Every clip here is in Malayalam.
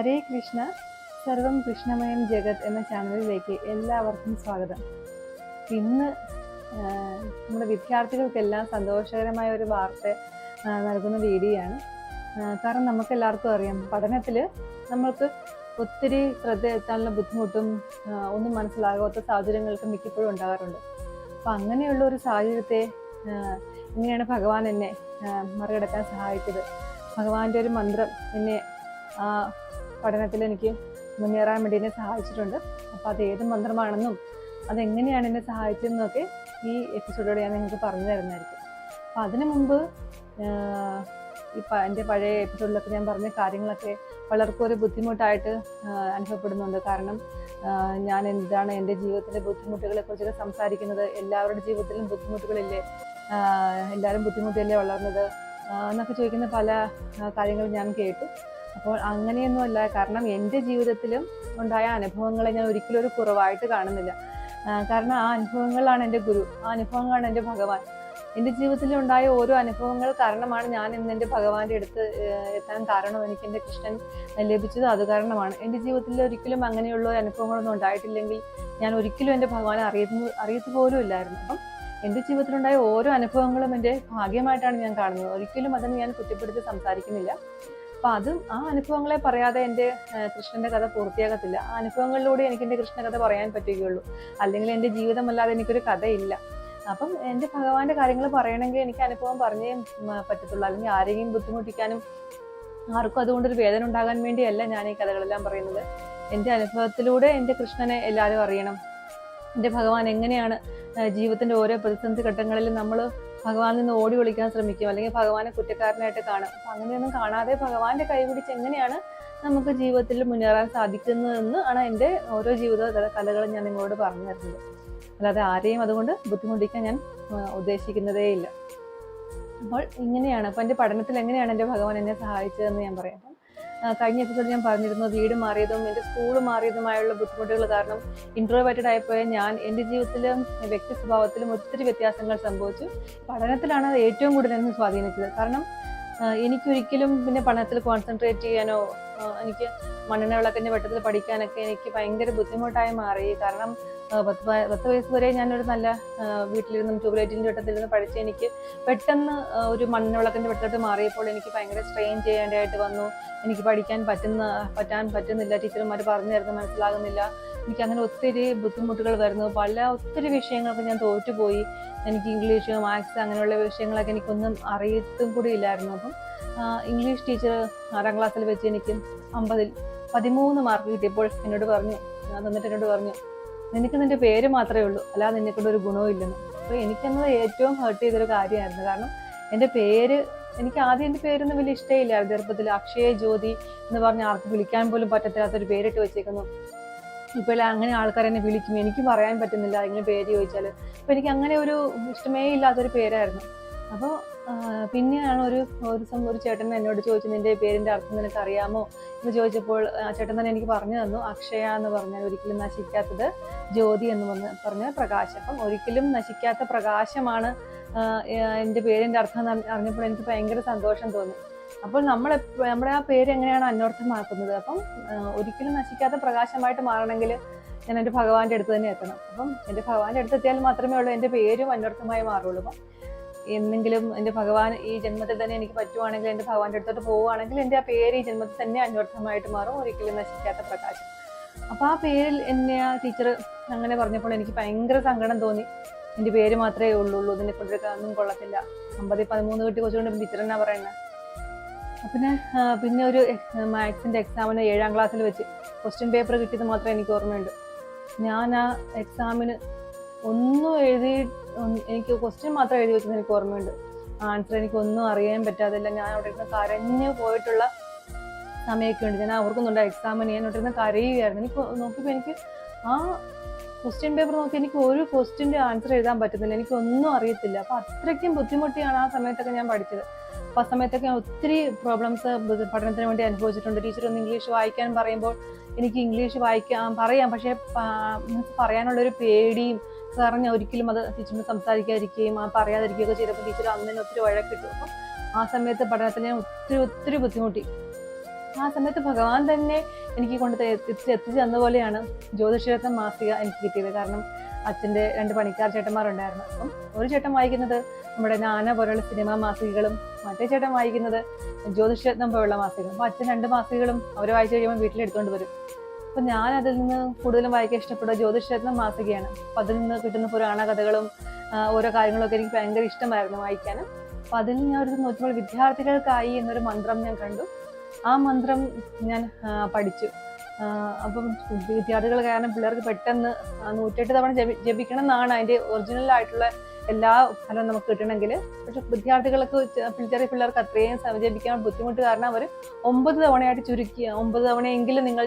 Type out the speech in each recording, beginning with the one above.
ഹരേ കൃഷ്ണ സർവം കൃഷ്ണമയം ജഗത് എന്ന ചാനലിലേക്ക് എല്ലാവർക്കും സ്വാഗതം. ഇന്ന് നമ്മുടെ വിദ്യാർത്ഥികൾക്കെല്ലാം സന്തോഷകരമായ ഒരു വാർത്ത നൽകുന്ന വീഡിയോയാണ്. കാരണം നമുക്ക് എല്ലാവർക്കും അറിയാം പഠനത്തിൽ നമ്മൾക്ക് ഒത്തിരി ശ്രദ്ധ എത്താനുള്ള ബുദ്ധിമുട്ടും ഒന്നും മനസ്സിലാകാത്ത സാഹചര്യങ്ങൾക്ക് മിക്കപ്പോഴും ഉണ്ടാകാറുണ്ട്. അപ്പം അങ്ങനെയുള്ള ഒരു സാഹചര്യത്തെ ഇങ്ങനെയാണ് ഭഗവാൻ എന്നെ മറികടക്കാൻ സഹായിച്ചത്. ഭഗവാന്റെ ഒരു മന്ത്രം എന്നെ പഠനത്തിൽ എനിക്ക് മുന്നേറാൻ വേണ്ടി എന്നെ സഹായിച്ചിട്ടുണ്ട്. അപ്പോൾ അത് ഏത് മന്ത്രമാണെന്നും അതെങ്ങനെയാണ് എന്നെ സഹായിച്ചതെന്നൊക്കെ ഈ എപ്പിസോഡിലൂടെ ഞാൻ നിങ്ങൾക്ക് പറഞ്ഞു തരുന്നതായിരിക്കും. അപ്പോൾ അതിനു മുമ്പ് ഈ എന്റെ പഴയ എപ്പിസോഡിലൊക്കെ ഞാൻ പറഞ്ഞ കാര്യങ്ങളൊക്കെ പലർക്കും ഒരു ബുദ്ധിമുട്ടായിട്ട് അനുഭവപ്പെടുന്നുണ്ട്. കാരണം ഞാൻ എന്താണ് എന്റെ ജീവിതത്തിലെ ബുദ്ധിമുട്ടുകളെ കുറിച്ചൊക്കെ സംസാരിക്കുന്നത് എല്ലാവരുടെ ജീവിതത്തിലും ബുദ്ധിമുട്ടുകളില്ലേ? എല്ലാവരും ബുദ്ധിമുട്ടിയല്ലേ വളർന്നത്? എന്നൊക്കെ ചോദിക്കുന്ന പല കാര്യങ്ങളും ഞാൻ കേട്ടു. അപ്പോൾ അങ്ങനെയൊന്നുമല്ല കാരണം എന്റെ ജീവിതത്തിലും ഉണ്ടായ അനുഭവങ്ങളെ ഞാൻ ഒരിക്കലും ഒരു കുറവായിട്ട് കാണുന്നില്ല. കാരണം ആ അനുഭവങ്ങളാണ് എന്റെ ഗുരു ആ അനുഭവങ്ങളാണ് എന്റെ ഭഗവാൻ. എന്റെ ജീവിതത്തിൽ ഉണ്ടായ ഓരോ അനുഭവങ്ങൾ കാരണമാണ് ഞാൻ ഇന്ന് എന്റെ ഭഗവാന്റെ അടുത്ത് എത്താൻ കാരണം എനിക്ക് എന്റെ കൃഷ്ണൻ ലഭിച്ചത് അത് കാരണമാണ്. എന്റെ ജീവിതത്തിൽ ഒരിക്കലും അങ്ങനെയുള്ള അനുഭവങ്ങളൊന്നും ഉണ്ടായിട്ടില്ലെങ്കിൽ ഞാൻ ഒരിക്കലും എന്റെ ഭഗവാനെ അറിയുന്നു അറിയത്തു പോലും ഇല്ലായിരുന്നു. അപ്പം എന്റെ ജീവിതത്തിലുണ്ടായ ഓരോ അനുഭവങ്ങളും എന്റെ ഭാഗ്യമായിട്ടാണ് ഞാൻ കാണുന്നത്. ഒരിക്കലും അതിന് ഞാൻ കുറ്റപ്പെടുത്തി സംസാരിക്കുന്നില്ല. അപ്പൊ അതും ആ അനുഭവങ്ങളെ പറയാതെ എന്റെ കൃഷ്ണന്റെ കഥ പൂർത്തിയാകത്തില്ല. ആ അനുഭവങ്ങളിലൂടെ എനിക്ക് എന്റെ കൃഷ്ണ കഥ പറയാൻ പറ്റുകയുള്ളൂ. അല്ലെങ്കിൽ എന്റെ ജീവിതമല്ലാതെ എനിക്കൊരു കഥയില്ല. അപ്പം എന്റെ ഭഗവാന്റെ കാര്യങ്ങൾ പറയണമെങ്കിൽ എനിക്ക് അനുഭവം പറഞ്ഞേ പറ്റത്തുള്ളൂ. അല്ലെങ്കിൽ ആരെയും ബുദ്ധിമുട്ടിക്കാനും ആർക്കും അതുകൊണ്ടൊരു വേദന ഉണ്ടാകാൻ വേണ്ടിയല്ല ഞാൻ ഈ കഥകളെല്ലാം പറയുന്നത്. എന്റെ അനുഭവത്തിലൂടെ എന്റെ കൃഷ്ണനെ എല്ലാവരും അറിയണം. എന്റെ ഭഗവാൻ എങ്ങനെയാണ് ജീവിതത്തിന്റെ ഓരോ പ്രതിസന്ധി ഘട്ടങ്ങളിലും നമ്മൾ ഭഗവാനിൽ നിന്ന് ഓടി വിളിക്കാൻ ശ്രമിക്കും. അല്ലെങ്കിൽ ഭഗവാനെ കുറ്റക്കാരനായിട്ട് കാണും. അപ്പൊ അങ്ങനെയൊന്നും കാണാതെ ഭഗവാന്റെ കൈ പിടിച്ച് എങ്ങനെയാണ് നമുക്ക് ജീവിതത്തിൽ മുന്നേറാൻ സാധിക്കുന്നതെന്ന് ആണ് എന്റെ ഓരോ ജീവിത കലകളും ഞാൻ നിങ്ങളോട് പറഞ്ഞു തരുന്നത്. അല്ലാതെ ആരെയും അതുകൊണ്ട് ബുദ്ധിമുട്ടിക്കാൻ ഞാൻ ഉദ്ദേശിക്കുന്നതേയില്ല. അപ്പോൾ ഇങ്ങനെയാണ് അപ്പോൾ എന്റെ പഠനത്തിൽ എങ്ങനെയാണ് എന്റെ ഭഗവാൻ എന്നെ സഹായിച്ചതെന്ന് ഞാൻ പറയാം. കഴിഞ്ഞ എപ്പിസോഡ് ഞാൻ പറഞ്ഞിരുന്നു വീട് മാറിയതും എന്റെ സ്കൂൾ മാറിയതുമായുള്ള ബുദ്ധിമുട്ടുകൾ കാരണം ഇൻട്രോവേറ്റഡ് ആയപ്പോയ ഞാൻ എന്റെ ജീവിതത്തിലും വ്യക്തി സ്വഭാവത്തിലും ഒത്തിരി വ്യത്യാസങ്ങൾ സംഭവിച്ചു. പഠനത്തിലാണ് അത് ഏറ്റവും കൂടുതൽ എന്നെ സ്വാധീനിച്ചത്. കാരണം എനിക്കൊരിക്കലും പിന്നെ പഠനത്തിൽ കോൺസെൻട്രേറ്റ് ചെയ്യാനോ എനിക്ക് മണ്ണെണ്ണ വിളക്കിന്റെ വെട്ടത്തിൽ പഠിക്കാനൊക്കെ എനിക്ക് ഭയങ്കര ബുദ്ധിമുട്ടായി മാറി. കാരണം പത്ത് പത്ത് വയസ്സ് വരെ ഞാനൊരു നല്ല വീട്ടിലിരുന്നും ട്യൂബ്ലൈറ്റിന്റെ വെട്ടത്തിലിരുന്ന് പഠിച്ച് എനിക്ക് പെട്ടെന്ന് ഒരു മണ്ണെണ്ണ വിളക്കിന്റെ വെട്ടത്തിൽ മാറിയപ്പോൾ എനിക്ക് ഭയങ്കര സ്ട്രെയിൻ ചെയ്യേണ്ടതായിട്ട് വന്നു. എനിക്ക് പഠിക്കാൻ പറ്റുന്ന പറ്റാൻ പറ്റുന്നില്ല. ടീച്ചർമാർ പറഞ്ഞു തരുന്നത് മനസ്സിലാകുന്നില്ല. എനിക്ക് അങ്ങനെ ഒത്തിരി ബുദ്ധിമുട്ടുകൾ വരുന്നു. പല ഒത്തിരി വിഷയങ്ങൾക്ക് ഞാൻ തോറ്റുപോയി. എനിക്ക് ഇംഗ്ലീഷ് മാത്സ് അങ്ങനെയുള്ള വിഷയങ്ങളൊക്കെ എനിക്കൊന്നും അറിയത്തും കൂടി ഇല്ലായിരുന്നു. അപ്പം ഇംഗ്ലീഷ് ടീച്ചർ ആറാം ക്ലാസ്സിൽ വെച്ച് എനിക്ക് അമ്പതിൽ പതിമൂന്ന് മാർക്ക് കിട്ടിയപ്പോൾ എന്നോട് പറഞ്ഞു ഞാൻ തന്നിട്ട് എന്നോട് പറഞ്ഞു നിനക്ക് നിന്റെ പേര് മാത്രമേ ഉള്ളൂ അല്ലാതെ നിന്നെ കൊണ്ട് ഒരു ഗുണവും ഇല്ലെന്ന്. അപ്പോൾ എനിക്കന്നത് ഏറ്റവും ഹേർട്ട് ചെയ്തൊരു കാര്യമായിരുന്നു. കാരണം എന്റെ പേര് എനിക്ക് ആദ്യം എന്റെ പേരൊന്നും വലിയ ഇഷ്ടമില്ലായിരുന്നു ചെറുപ്പത്തിൽ അക്ഷയ ജ്യോതി എന്ന് പറഞ്ഞ ആർക്ക് വിളിക്കാൻ പോലും പറ്റത്തില്ലാത്തൊരു പേരിട്ട് വെച്ചേക്കുന്നു. ഇപ്പോൾ അങ്ങനെ ആൾക്കാർ എന്നെ വിളിക്കും. എനിക്ക് പറയാൻ പറ്റുന്നില്ല ഇങ്ങനെ പേര് ചോദിച്ചാൽ. അപ്പോൾ എനിക്ക് അങ്ങനെ ഒരു ഇഷ്ടമേ ഇല്ലാത്തൊരു പേരായിരുന്നു. അപ്പോൾ പിന്നെയാണ് ഒരു ഒരു ദിവസം ഒരു ചേട്ടൻ എന്നോട് ചോദിച്ചു നിന്റെ പേരിന്റെ അർത്ഥം നിനക്ക് അറിയാമോ എന്ന് ചോദിച്ചപ്പോൾ ചേട്ടൻ തന്നെ എനിക്ക് പറഞ്ഞു തന്നു അക്ഷയ എന്ന് പറഞ്ഞാൽ ഒരിക്കലും നശിക്കാത്തത് ജ്യോതി എന്ന് പറഞ്ഞ പറഞ്ഞ പ്രകാശം. അപ്പം ഒരിക്കലും നശിക്കാത്ത പ്രകാശമാണ് എന്റെ പേരിന്റെ അർത്ഥം അറിഞ്ഞപ്പോൾ എനിക്ക് ഭയങ്കര സന്തോഷം തോന്നി. അപ്പോൾ നമ്മൾ നമ്മുടെ ആ പേര് എങ്ങനെയാണ് അന്വർത്ഥമാക്കുന്നത്? അപ്പം ഒരിക്കലും നശിക്കാത്ത പ്രകാശമായിട്ട് മാറണമെങ്കിൽ ഞാൻ എന്റെ ഭഗവാന്റെ അടുത്ത് തന്നെ എത്തണം. അപ്പം എന്റെ ഭഗവാന്റെ അടുത്ത് എത്തിയാൽ മാത്രമേ ഉള്ളൂ എന്റെ പേരും അന്വർത്ഥമായി മാറുള്ളൂ. അപ്പം എന്നെങ്കിലും എന്റെ ഭഗവാൻ ഈ ജന്മത്തിൽ തന്നെ എനിക്ക് പറ്റുവാണെങ്കിൽ എന്റെ ഭഗവാന്റെ അടുത്തോട്ട് പോവുകയാണെങ്കിൽ എന്റെ ആ പേര് ഈ ജന്മത്തിൽ തന്നെ അന്വർത്ഥമായിട്ട് മാറും ഒരിക്കലും നശിക്കാത്ത പ്രകാശം. അപ്പോൾ ആ പേരിൽ എന്നെ ആ ടീച്ചർ അങ്ങനെ പറഞ്ഞപ്പോൾ എനിക്ക് ഭയങ്കര സങ്കടം തോന്നി. എന്റെ പേര് മാത്രമേ ഉള്ളൂ ഇതിനെ കൊണ്ടൊക്കെ ഒന്നും കൊള്ളത്തില്ല. അമ്പതി പതിമൂന്ന് കിട്ടി കൊച്ചുകൊണ്ട് ടീച്ചർ എന്നാ പറയുന്നത് പിന്നെ പിന്നെ ഒരു മാത്സിന്റെ എക്സാമിന് ഏഴാം ക്ലാസ്സിൽ വെച്ച് ക്വസ്റ്റ്യൻ പേപ്പർ കിട്ടിയത് മാത്രമേ എനിക്ക് ഓർമ്മയുണ്ട്. ഞാൻ ആ എക്സാമിന് ഒന്നും എഴുതി എനിക്ക് ക്വസ്റ്റ്യൻ മാത്രം എഴുതി വെച്ചത് എനിക്ക് ഓർമ്മയുണ്ട്. ആൻസർ എനിക്ക് ഒന്നും അറിയാൻ പറ്റാതില്ല. ഞാൻ അവിടെ ഇരുന്ന് കരഞ്ഞു പോയിട്ടുള്ള സമയമൊക്കെ ഉണ്ട്. ഞാൻ അവർക്കൊന്നുണ്ട് എക്സാമിന് ഞാൻ അവിടെ ഇരുന്ന് കരയുകയായിരുന്നു. എനിക്ക് നോക്കിയപ്പോൾ എനിക്ക് ആ ക്വസ്റ്റ്യൻ പേപ്പർ നോക്കി എനിക്ക് ഒരു ക്വസ്റ്റ്യന്റെ ആൻസർ എഴുതാൻ പറ്റുന്നില്ല. എനിക്ക് ഒന്നും അറിയത്തില്ല. അപ്പോൾ അത്രയ്ക്കും ബുദ്ധിമുട്ടിയാണ് ആ സമയത്തൊക്കെ ഞാൻ പഠിച്ചത്. അപ്പോൾ ആ സമയത്തൊക്കെ ഞാൻ ഒത്തിരി പ്രോബ്ലംസ് പഠനത്തിന് വേണ്ടി അനുഭവിച്ചിട്ടുണ്ട്. ടീച്ചർ ഒന്ന് ഇംഗ്ലീഷ് വായിക്കാൻ പറയുമ്പോൾ എനിക്ക് ഇംഗ്ലീഷ് വായിക്കാൻ പറയാം. പക്ഷേ പറയാനുള്ളൊരു പേടിയും ഞാൻ ഒരിക്കലും അത് ടീച്ചറിന് സംസാരിക്കാതിരിക്കുകയും ആ പറയാതിരിക്കുകയൊക്കെ ചെയ്തപ്പോൾ ടീച്ചർ അന്ന് ഒത്തിരി വഴക്കിട്ടു. അപ്പം ആ സമയത്ത് പഠനത്തിൽ ഞാൻ ഒത്തിരി ഒത്തിരി ബുദ്ധിമുട്ടി. ആ സമയത്ത് ഭഗവാൻ തന്നെ എനിക്ക് കൊണ്ട് എത്തിച്ചു തന്ന പോലെയാണ് ജ്യോതിഷരത്നം മാസിക എനിക്ക് കിട്ടിയത്. കാരണം അച്ഛന്റെ രണ്ട് പണിക്കാർ ചേട്ടന്മാരുണ്ടായിരുന്നു. അപ്പം ഒരു ചേട്ടൻ വായിക്കുന്നത് നമ്മുടെ നാന പോലെയുള്ള സിനിമാ മാസികകളും മറ്റേ ചേട്ടൻ വായിക്കുന്നത് ജ്യോതിഷരത്നം പോലുള്ള മാസികകളും. അപ്പം അച്ഛൻ രണ്ട് മാസികകളും അവർ വായിച്ചു കഴിയുമ്പോൾ വീട്ടിലെടുത്തുകൊണ്ട് വരും. അപ്പം ഞാൻ അതിൽ നിന്ന് കൂടുതലും വായിക്കാൻ ഇഷ്ടപ്പെടുക ജ്യോതിഷരത്നം മാസികയാണ് അപ്പം അതിൽ നിന്ന് കിട്ടുന്ന പുരാണ കഥകളും ഓരോ കാര്യങ്ങളൊക്കെ എനിക്ക് ഭയങ്കര ഇഷ്ടമായിരുന്നു വായിക്കാനും അപ്പം അതിൽ ഞാൻ ഒരു നോക്കുമ്പോൾ വിദ്യാർത്ഥികൾക്കായി എന്നൊരു മന്ത്രം ഞാൻ കണ്ടു. ആ മന്ത്രം ഞാൻ പഠിച്ചു. അപ്പം വിദ്യാർത്ഥികൾ കാരണം പിള്ളേർക്ക് പെട്ടെന്ന് നൂറ്റെട്ട് തവണ ജപി ജപിക്കണം എന്നാണ് അതിന്റെ ഒറിജിനൽ ആയിട്ടുള്ള എല്ലാ ഫലവും നമുക്ക് കിട്ടണമെങ്കിൽ. പക്ഷെ വിദ്യാർത്ഥികൾക്ക് ചെറിയ പിള്ളേർക്ക് അത്രയും ജപിക്കാൻ ബുദ്ധിമുട്ട് കാരണം അവർ ഒമ്പത് തവണയായിട്ട് ചുരുക്കി ഒമ്പത് തവണയെങ്കിലും നിങ്ങൾ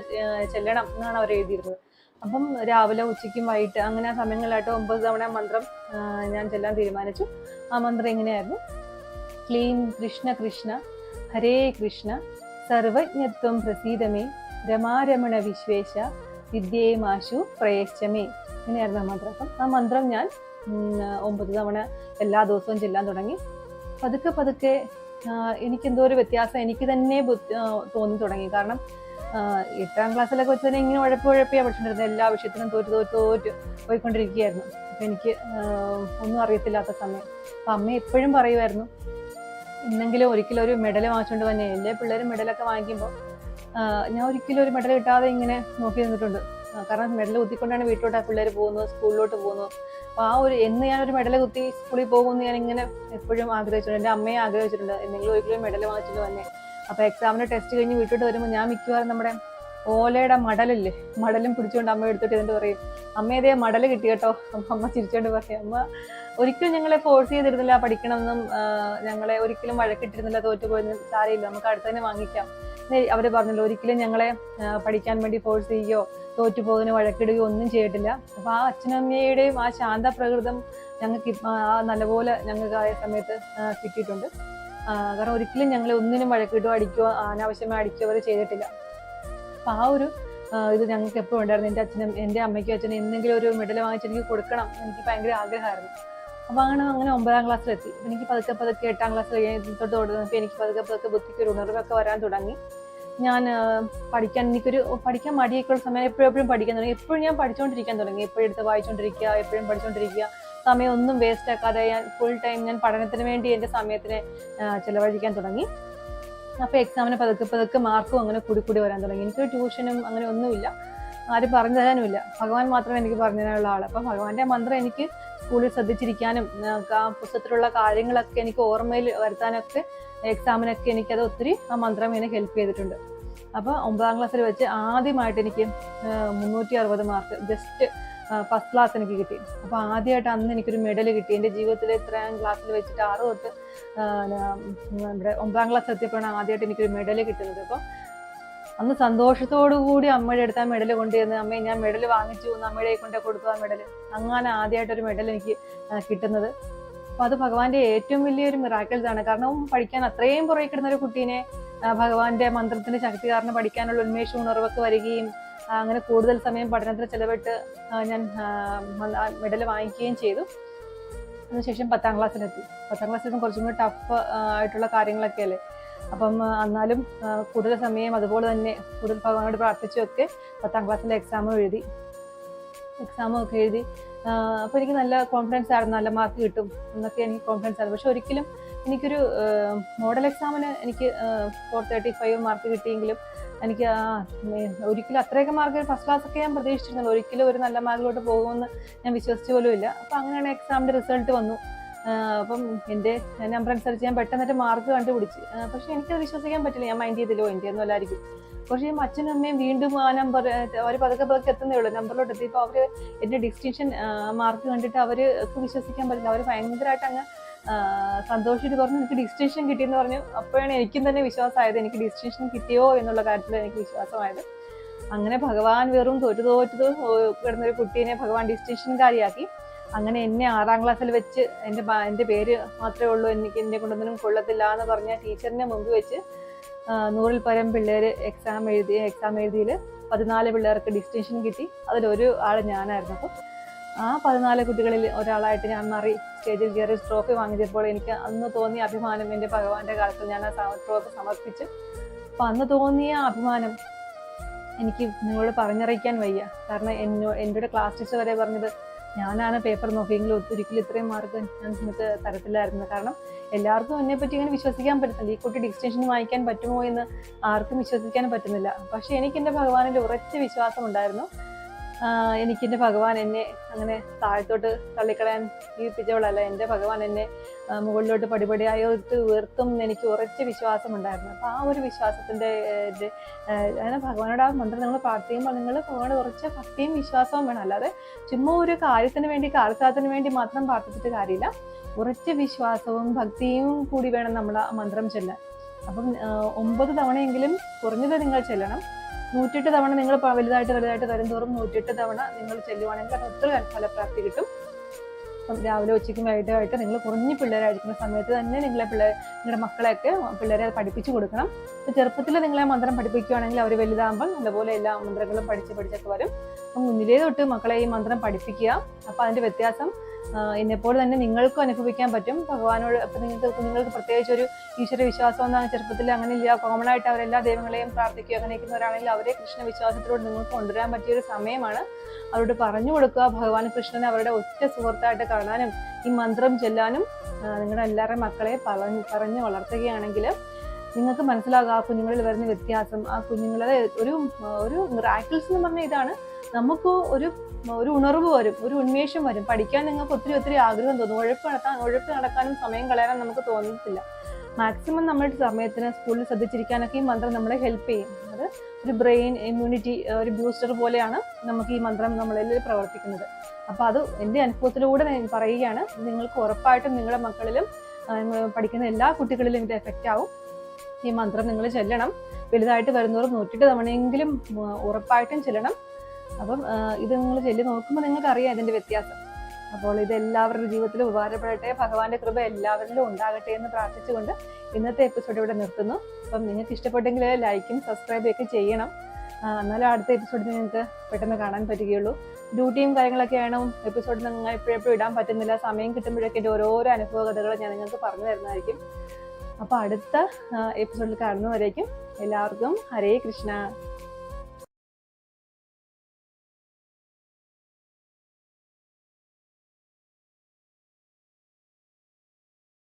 ചെല്ലണം എന്നാണ് അവർ എഴുതിയിരുന്നത്. അപ്പം രാവിലെ ഉച്ചയ്ക്കും വൈകിട്ട് അങ്ങനെ ആ സമയങ്ങളിലായിട്ട് ഒമ്പത് തവണ മന്ത്രം ഞാൻ ചെല്ലാൻ തീരുമാനിച്ചു. ആ മന്ത്രം എങ്ങനെയായിരുന്നു? ക്ലീം കൃഷ്ണ കൃഷ്ണ ഹരേ കൃഷ്ണ സർവജ്ഞത്വം പ്രസീതമേ രമാരമണ വിശ്വേശ വിദ്യേമാശു പ്രയേശമേ ഇങ്ങനെയായിരുന്നു ആ മന്ത്രം. അപ്പം ആ മന്ത്രം ഞാൻ ഒമ്പത് തവണ എല്ലാ ദിവസവും ചെല്ലാൻ തുടങ്ങി. പതുക്കെ പതുക്കെ എനിക്കെന്തോ ഒരു വ്യത്യാസം എനിക്ക് തന്നെ തോന്നി തുടങ്ങി. കാരണം എട്ടാം ക്ലാസ്സിലൊക്കെ വെച്ച് തന്നെ ഇങ്ങനെ ഉഴപ്പ് ഉഴപ്പിയാണ് പഠിച്ചിട്ടുണ്ടായിരുന്നത് എല്ലാ വിഷയത്തിനും തോറ്റ് തോറ്റ് തോറ്റ് പോയിക്കൊണ്ടിരിക്കുകയായിരുന്നു. അപ്പം എനിക്ക് ഒന്നും അറിയത്തില്ലാത്ത സമയം. അപ്പം അമ്മ എപ്പോഴും പറയുമായിരുന്നു ഇന്നെങ്കിലും ഒരിക്കലും ഒരു മെഡൽ വാങ്ങിച്ചുകൊണ്ട് തന്നെ എല്ലാ പിള്ളേരും മെഡലൊക്കെ വാങ്ങിക്കുമ്പോൾ ഞാൻ ഒരിക്കലും ഒരു മെഡൽ കിട്ടാതെ ഇങ്ങനെ നോക്കി നിന്നിട്ടുണ്ട്. കാരണം മെഡൽ കുത്തിക്കൊണ്ടാണ് വീട്ടിലോട്ട് ആ പിള്ളേർ പോകുന്നത് സ്കൂളിലോട്ട് പോകുന്നത്. അപ്പോൾ ആ ഒരു എന്ന് ഞാൻ ഒരു മെഡൽ കുത്തി സ്കൂളിൽ പോകുമെന്ന് ഞാൻ ഇങ്ങനെ എപ്പോഴും ആഗ്രഹിച്ചിട്ടുണ്ട്. എന്റെ അമ്മയെ ആഗ്രഹിച്ചിട്ടുണ്ട്. എന്തെങ്കിലും ഒരിക്കലും മെഡൽ വാങ്ങിച്ചിട്ട് തന്നെ അപ്പോൾ എക്സാമിന് ടെസ്റ്റ് കഴിഞ്ഞ് വീട്ടിലോട്ട് വരുമ്പോൾ ഞാൻ മിക്കവാറും നമ്മുടെ ഓലയുടെ മടലില്ലേ? മടലും പിടിച്ചുകൊണ്ട് അമ്മ എടുത്തിട്ട് എന്നിട്ട് പറയും അമ്മയതേ മടൽ കിട്ടി കേട്ടോ. അപ്പൊ അമ്മ ചിരിച്ചോണ്ട് പറയും അമ്മ ഒരിക്കലും ഞങ്ങളെ ഫോഴ്സ് ചെയ്തിരുന്നില്ല പഠിക്കണമെന്നും ഞങ്ങളെ ഒരിക്കലും വഴക്കിട്ടിരുന്നില്ല തോറ്റുപോയെന്നും സാരയില്ല നമുക്ക് അടുത്ത് തന്നെ വാങ്ങിക്കാം. അവർ പറഞ്ഞല്ലോ ഒരിക്കലും ഞങ്ങളെ പഠിക്കാൻ വേണ്ടി ഫോഴ്സ് ചെയ്യുകയോ പോകുന്ന വഴക്കിടുകയോ ഒന്നും ചെയ്തിട്ടില്ല. അപ്പൊ ആ അച്ഛനമ്മയുടെയും ആ ശാന്ത പ്രകൃതം ഞങ്ങൾക്ക് നല്ലപോലെ ഞങ്ങൾക്ക് ആ സമയത്ത് കിട്ടിയിട്ടുണ്ട്. കാരണം ഒരിക്കലും ഞങ്ങളെ ഒന്നിനും വഴക്കിടുകയോ അടിക്കുകയോ അനാവശ്യമായി അടിക്കുകയോ അവർ ചെയ്തിട്ടില്ല. അപ്പൊ ആ ഒരു ഇത് ഞങ്ങൾക്ക് എപ്പോഴും ഉണ്ടായിരുന്നു. എന്റെ അച്ഛനും എന്റെ അമ്മയ്ക്കും അച്ഛനും എന്തെങ്കിലും ഒരു മെഡൽ വാങ്ങിച്ച് എനിക്ക് കൊടുക്കണം എനിക്ക് ഭയങ്കര ആഗ്രഹമായിരുന്നു. അപ്പൊ അങ്ങനെ അങ്ങനെ ഒമ്പതാം ക്ലാസ്സിലെത്തി. എനിക്ക് പതുക്കെ പതുക്കെ എട്ടാം ക്ലാസ്സിൽ തൊട്ട് തുടങ്ങിയപ്പോൾ എനിക്ക് പതുക്കെ പതുക്കെ ബുദ്ധിക്ക് ഒരു ഉണർവൊക്കെ വരാൻ തുടങ്ങി. ഞാൻ പഠിക്കാൻ എനിക്കൊരു പഠിക്കാൻ മടിയൊക്കെയുള്ള സമയം എപ്പോഴും എപ്പോഴും പഠിക്കാൻ തുടങ്ങി. എപ്പോഴും ഞാൻ പഠിച്ചുകൊണ്ടിരിക്കാൻ തുടങ്ങി. എപ്പോഴും എടുത്ത് വായിച്ചുകൊണ്ടിരിക്കുക എപ്പോഴും പഠിച്ചുകൊണ്ടിരിക്കുക സമയം ഒന്നും വേസ്റ്റ് ആക്കാതെ ഞാൻ ഫുൾ ടൈം ഞാൻ പഠനത്തിന് വേണ്ടി എന്റെ സമയത്തിനെ ചിലവഴിക്കാൻ തുടങ്ങി. അപ്പോൾ എക്സാമിന് പതുക്കെ പതുക്കെ മാർക്കും അങ്ങനെ കൂടി കൂടി വരാൻ തുടങ്ങി. എനിക്ക് ട്യൂഷനും അങ്ങനെ ഒന്നുമില്ല. ആരും പറഞ്ഞു തരാനുമില്ല ഭഗവാൻ മാത്രമേ എനിക്ക് പറഞ്ഞു തരാനുള്ള ആൾ അപ്പോൾ ഭഗവാന്റെ മന്ത്രം എനിക്ക് സ്കൂളിൽ ശ്രദ്ധിച്ചിരിക്കാനും ആ, പുസ്തകത്തിലുള്ള കാര്യങ്ങളൊക്കെ എനിക്ക് ഓർമ്മയിൽ വരുത്താനൊക്കെ എക്സാമിനൊക്കെ എനിക്കത് ഒത്തിരി ആ മന്ത്രം എന്നെ ഹെൽപ്പ് ചെയ്തിട്ടുണ്ട്. അപ്പോൾ ഒമ്പതാം ക്ലാസ്സിൽ വെച്ച് ആദ്യമായിട്ട് എനിക്ക് മുന്നൂറ്റി അറുപത് മാർക്ക് ജസ്റ്റ് ഫസ്റ്റ് ക്ലാസ് എനിക്ക് കിട്ടി. അപ്പോൾ ആദ്യമായിട്ട് അന്ന് എനിക്കൊരു മെഡൽ കിട്ടി. എന്റെ ജീവിതത്തിലെ ഇത്രയും ക്ലാസ്സിൽ വെച്ചിട്ട് ആറ് തൊട്ട് നമ്മുടെ ഒമ്പതാം ക്ലാസ് എത്തിയപ്പോഴാണ് ആദ്യമായിട്ട് എനിക്കൊരു മെഡൽ കിട്ടുന്നത്. അപ്പോൾ അന്ന് സന്തോഷത്തോടു കൂടി അമ്മയുടെ അടുത്ത് ആ മെഡൽ കൊണ്ടുവന്ന് അമ്മയെ ഞാൻ മെഡൽ വാങ്ങിച്ചു എന്ന് അമ്മയുടെ കൊണ്ട് കൊടുത്തു ആ മെഡൽ അങ്ങനെ ആദ്യമായിട്ട് ഒരു മെഡൽ എനിക്ക് കിട്ടുന്നത്. അപ്പോൾ അത് ഭഗവാന്റെ ഏറ്റവും വലിയൊരു മിറാക്കിൾസ് ആണ് കാരണം പഠിക്കാൻ അത്രയും പുറകെ കിടന്ന ഒരു കുട്ടീനെ ഭഗവാന്റെ മന്ത്രത്തിന്റെ ശക്തി കാരണം പഠിക്കാനുള്ള ഉന്മേഷം ഉണർവൊക്കെ വരികയും അങ്ങനെ കൂടുതൽ സമയം പഠനത്തിൽ ചെലവിട്ട് ഞാൻ മെഡൽ വാങ്ങിക്കുകയും ചെയ്തു. അതിനുശേഷം പത്താം ക്ലാസ്സിലെത്തി പത്താം ക്ലാസ്സിലും കുറച്ചും കൂടി ടഫ് ആയിട്ടുള്ള കാര്യങ്ങളൊക്കെ അല്ലേ അപ്പം എന്നാലും കൂടുതൽ സമയം അതുപോലെ തന്നെ കൂടുതൽ ഭഗവാനോട് പ്രാർത്ഥിച്ചുമൊക്കെ പത്താം ക്ലാസ്സിലെ എക്സാമും എഴുതി എക്സാമും ഒക്കെ എഴുതി അപ്പോൾ എനിക്ക് നല്ല കോൺഫിഡൻസ് ആയിരുന്നു നല്ല മാർക്ക് കിട്ടും എന്നൊക്കെ എനിക്ക് കോൺഫിഡൻസ് ആയിരുന്നു. പക്ഷെ ഒരിക്കലും എനിക്കൊരു മോഡൽ എക്സാമിന് എനിക്ക് ഫോർ തേർട്ടി ഫൈവ് മാർക്ക് കിട്ടിയെങ്കിലും എനിക്ക് ഒരിക്കലും അത്രയൊക്കെ മാർക്ക് ഫസ്റ്റ് ക്ലാസ് ഒക്കെ ഞാൻ പ്രതീക്ഷിച്ചിരുന്നില്ല. ഒരിക്കലും ഒരു നല്ല മാർക്കിലോട്ട് പോകുമെന്ന് ഞാൻ വിശ്വസിച്ച പോലും ഇല്ല അപ്പോൾ അങ്ങനെയാണ് എക്സാമിന്റെ റിസൾട്ട് വന്നു. അപ്പം എന്റെ നമ്പർ അനുസരിച്ച് ഞാൻ പെട്ടെന്നിട്ട് മാർക്ക് കണ്ടുപിടിച്ച്. പക്ഷെ എനിക്കത് വിശ്വസിക്കാൻ പറ്റില്ല. ഞാൻ മൈൻഡ് ചെയ്തില്ലോ എന്റെ ഒന്നും അല്ലായിരിക്കും. പക്ഷേ അച്ഛനും അമ്മയും വീണ്ടും ആ നമ്പർ അവർ പതുക്കെ പതുക്കെ എത്തുന്നേ ഉള്ളൂ. നമ്പറിലോട്ട് എത്തി. ഇപ്പോൾ അവർ എന്റെ ഡിസ്റ്റിങ്ഷൻ മാർക്ക് കണ്ടിട്ട് അവർക്ക് വിശ്വസിക്കാൻ പറ്റില്ല. അവർ ഭയങ്കരമായിട്ട് അങ്ങ് സന്തോഷിച്ചിട്ട് പറഞ്ഞു എനിക്ക് ഡിസ്റ്റിങ്ഷൻ കിട്ടിയെന്ന് പറഞ്ഞു. അപ്പോഴാണ് എനിക്കും തന്നെ വിശ്വാസമായത്. എനിക്ക് ഡിസ്റ്റിങ്ഷൻ കിട്ടിയോ? എന്നുള്ള കാര്യത്തിൽ എനിക്ക് വിശ്വാസമായത്. അങ്ങനെ ഭഗവാൻ വെറും തോറ്റു തോറ്റു കിടന്നൊരു കുട്ടീനെ ഭഗവാൻ ഡിസ്റ്റിങ്ഷൻകാരിയാക്കി അങ്ങനെ എന്നെ ആറാം ക്ലാസ്സിൽ വെച്ച് എന്റെ എന്റെ പേര് മാത്രമേ ഉള്ളൂ എനിക്ക് എന്നെ കൊണ്ടൊന്നും കൊള്ളത്തില്ല എന്ന് പറഞ്ഞ ടീച്ചറിനെ മുമ്പ് വെച്ച് നൂറിൽ പരം പിള്ളേർ എക്സാം എഴുതി എക്സാം എഴുതിയിൽ പതിനാല് പിള്ളേർക്ക് ഡിസ്റ്റിങ്ഷൻ കിട്ടി. അതിലൊരു ആൾ ഞാനായിരുന്നു. അപ്പം ആ പതിനാല് കുട്ടികളിൽ ഒരാളായിട്ട് ഞാൻ മാറി സ്റ്റേജിൽ കയറി ട്രോഫി വാങ്ങിച്ചപ്പോൾ എനിക്ക് അന്ന് തോന്നിയ അഭിമാനം എന്റെ ഭഗവാന്റെ കാലത്ത് ഞാൻ ആ ട്രോഫി സമർപ്പിച്ച്. അപ്പം അന്ന് തോന്നിയ അഭിമാനം എനിക്ക് നിങ്ങളോട് പറഞ്ഞറിയിക്കാൻ വയ്യ. കാരണം എന്നോ എന്റെ ക്ലാസ് ടീച്ചർ വരെ പറഞ്ഞത് ഞാനാണ് പേപ്പർ നോക്കിയെങ്കിലും ഒരിക്കലും ഇത്രയും മാർക്ക് ഞാൻ നിങ്ങൾക്ക് തരത്തില്ലായിരുന്നു കാരണം എല്ലാവർക്കും എന്നെ പറ്റി ഇങ്ങനെ വിശ്വസിക്കാൻ പറ്റുന്നില്ല ഈ കുട്ടി ഡിസ്റ്റൻഷൻ വാങ്ങിക്കാൻ പറ്റുമോ എന്ന് ആർക്കും വിശ്വസിക്കാൻ പറ്റുന്നില്ല. പക്ഷെ എനിക്ക് എന്റെ ഭഗവാനിൽ ഉറച്ച വിശ്വാസം ഉണ്ടായിരുന്നു ആഹ് എനിക്ക് എന്റെ ഭഗവാൻ എന്നെ അങ്ങനെ താഴത്തോട്ട് തള്ളിക്കളയാൻ ജീവിപ്പിച്ചവളല്ല. എന്റെ ഭഗവാൻ എന്നെ മുകളിലോട്ട് പടിപടിയായിട്ട് ഉയർത്തും എനിക്ക് ഉറച്ച വിശ്വാസം ഉണ്ടായിരുന്നു അപ്പൊ ആ ഒരു വിശ്വാസത്തിന്റെ അങ്ങനെ ഭഗവാനോട് ആ മന്ത്രം നിങ്ങൾ പ്രാർത്ഥിക്കുമ്പോൾ നിങ്ങൾ ഭഗവാനോട് കുറച്ച് ഭക്തിയും വിശ്വാസവും വേണം. അല്ലാതെ ചുമ്മാ ഒരു കാര്യത്തിന് വേണ്ടി കാലത്താത്തിന് വേണ്ടി മാത്രം പ്രാർത്ഥിച്ചിട്ട് കാര്യമില്ല. ഉറച്ച വിശ്വാസവും ഭക്തിയും കൂടി വേണം നമ്മൾ ആ മന്ത്രം ചെല്ലാൻ. അപ്പം ഒമ്പത് തവണയെങ്കിലും കുറഞ്ഞത് നിങ്ങൾ ചെല്ലണം. നൂറ്റെട്ട് തവണ നിങ്ങൾ വലുതായിട്ട് വലുതായിട്ട് തരും തോറും നൂറ്റെട്ട് തവണ നിങ്ങൾ ചെല്ലുവാണെങ്കിൽ അത് ഒത്തിരി ഫലപ്രാപ്തി കിട്ടും. അപ്പം രാവിലെ ഉച്ചയ്ക്കും വൈകിട്ടുമായിട്ട് നിങ്ങൾ കുറഞ്ഞ് പിള്ളേരായിരിക്കുന്ന സമയത്ത് തന്നെ നിങ്ങളെ പിള്ളേർ നിങ്ങളുടെ മക്കളെയൊക്കെ പിള്ളേരെ പഠിപ്പിച്ചു കൊടുക്കണം. ചെറുപ്പത്തിൽ നിങ്ങളെ മന്ത്രം പഠിപ്പിക്കുകയാണെങ്കിൽ അവർ വലുതാകുമ്പോൾ നല്ലപോലെ എല്ലാ മന്ത്രങ്ങളും പഠിച്ച് പഠിച്ചൊക്കെ വരും. അപ്പം മുന്നിലേ തൊട്ട് മക്കളെ ഈ മന്ത്രം പഠിപ്പിക്കുക. അപ്പം അതിന്റെ വ്യത്യാസം എന്നെപ്പോലെ തന്നെ നിങ്ങൾക്കും അനുഭവിക്കാൻ പറ്റും. ഭഗവാനോട് അപ്പം നിങ്ങൾക്ക് കുഞ്ഞുങ്ങൾക്ക് പ്രത്യേകിച്ച് ഒരു ഈശ്വര വിശ്വാസം എന്നാണ് ചെറുപ്പത്തിൽ അങ്ങനെ ഇല്ല കോമൺ ആയിട്ട് അവരെല്ലാ ദൈവങ്ങളെയും പ്രാർത്ഥിക്കുക അങ്ങനെ ഇരിക്കുന്നവരാണെങ്കിൽ അവരെ കൃഷ്ണ വിശ്വാസത്തിലൂടെ നിങ്ങൾക്ക് കൊണ്ടുവരാൻ പറ്റിയ ഒരു സമയമാണ്. അവരോട് പറഞ്ഞു കൊടുക്കുക. ഭഗവാൻ കൃഷ്ണനെ അവരുടെ ഒറ്റ സുഹൃത്തായിട്ട് കാണാനും ഈ മന്ത്രം ചെല്ലാനും നിങ്ങളുടെ എല്ലാവരുടെ മക്കളെ പറഞ്ഞ് പറഞ്ഞ് വളർത്തുകയാണെങ്കിൽ നിങ്ങൾക്ക് മനസ്സിലാകുക ആ കുഞ്ഞുങ്ങളിൽ വരുന്ന വ്യത്യാസം. ആ കുഞ്ഞുങ്ങളെ ഒരു ഒരു റാക്കിൾസ് എന്ന് പറഞ്ഞ ഇതാണ്. നമുക്ക് ഒരു ഒരു ഉണർവ് വരും ഒരു ഉന്മേഷം വരും. പഠിക്കാൻ നിങ്ങൾക്ക് ഒത്തിരി ഒത്തിരി ആഗ്രഹം തോന്നും. ഒഴുപ്പ് നടത്താൻ ഒഴുപ്പ് നടക്കാനും സമയം കളയാനും നമുക്ക് തോന്നത്തില്ല. മാക്സിമം നമ്മുടെ സമയത്തിന് സ്കൂളിൽ ശ്രദ്ധിച്ചിരിക്കാനൊക്കെ ഈ മന്ത്രം നമ്മളെ ഹെൽപ്പ് ചെയ്യും. അത് ഒരു ബ്രെയിൻ ഇമ്മ്യൂണിറ്റി ഒരു ബൂസ്റ്റർ പോലെയാണ് നമുക്ക് ഈ മന്ത്രം നമ്മളിൽ പ്രവർത്തിക്കുന്നത്. അപ്പോൾ അത് എന്റെ അനുഭവത്തിലൂടെ ഞാൻ പറയുകയാണ്. നിങ്ങൾക്ക് ഉറപ്പായിട്ടും നിങ്ങളുടെ മക്കളിലും പഠിക്കുന്ന എല്ലാ കുട്ടികളിലും ഇത് എഫക്റ്റ് ആവും. ഈ മന്ത്രം നിങ്ങൾ ചെല്ലണം. വലുതായിട്ട് വരുന്നവർ നൂറ്റിട്ട് തവണയെങ്കിലും ഉറപ്പായിട്ടും ചെല്ലണം. അപ്പം ഇത് നിങ്ങൾ ചെല്ലി നോക്കുമ്പോൾ നിങ്ങൾക്ക് അറിയാം ഇതിന്റെ വ്യത്യാസം. അപ്പോൾ ഇത് എല്ലാവരുടെ ജീവിതത്തിലും ഉപകാരപ്പെടട്ടെ ഭഗവാന്റെ കൃപ എല്ലാവരിലും ഉണ്ടാകട്ടെ എന്ന് പ്രാർത്ഥിച്ചുകൊണ്ട് ഇന്നത്തെ എപ്പിസോഡ് ഇവിടെ നിർത്തുന്നു. അപ്പം നിങ്ങൾക്ക് ഇഷ്ടപ്പെട്ടെങ്കിൽ ലൈക്കും സബ്സ്ക്രൈബും ഒക്കെ ചെയ്യണം. എന്നാലും അടുത്ത എപ്പിസോഡിൽ നിങ്ങൾക്ക് പെട്ടെന്ന് കാണാൻ പറ്റുകയുള്ളൂ. ഡ്യൂട്ടിയും കാര്യങ്ങളൊക്കെ ആണോ എപ്പിസോഡ് നിങ്ങൾ എപ്പോഴെപ്പോഴും ഇടാൻ പറ്റുന്നില്ല. സമയം കിട്ടുമ്പോഴൊക്കെ എന്റെ ഓരോരോ അനുഭവ ഞാൻ നിങ്ങൾക്ക് പറഞ്ഞു തരുന്നതായിരിക്കും. അപ്പോൾ അടുത്ത എപ്പിസോഡിൽ കാണുന്നവരേക്കും എല്ലാവർക്കും ഹരേ കൃഷ്ണ.